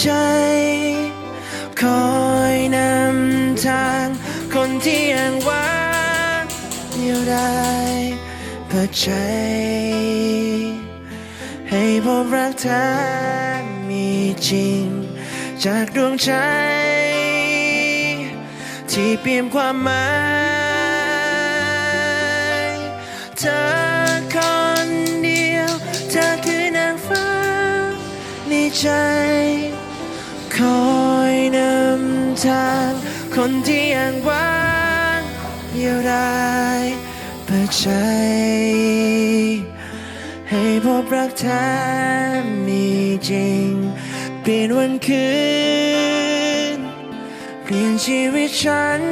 ใจ คอยนำทางคนที่ยังว่างเดียวดายเปิดใจ ให้พบรักแท้มีจริง จากดวงใจ ที่เปี่ยมความหมายเธอ ใจ คอยนำทางคนที่ยังว่างเดียวดายเปิดใจ ให้พบรักแท้มีจริง เปลี่ยนวันคืน เปลี่ยนชีวิตฉัน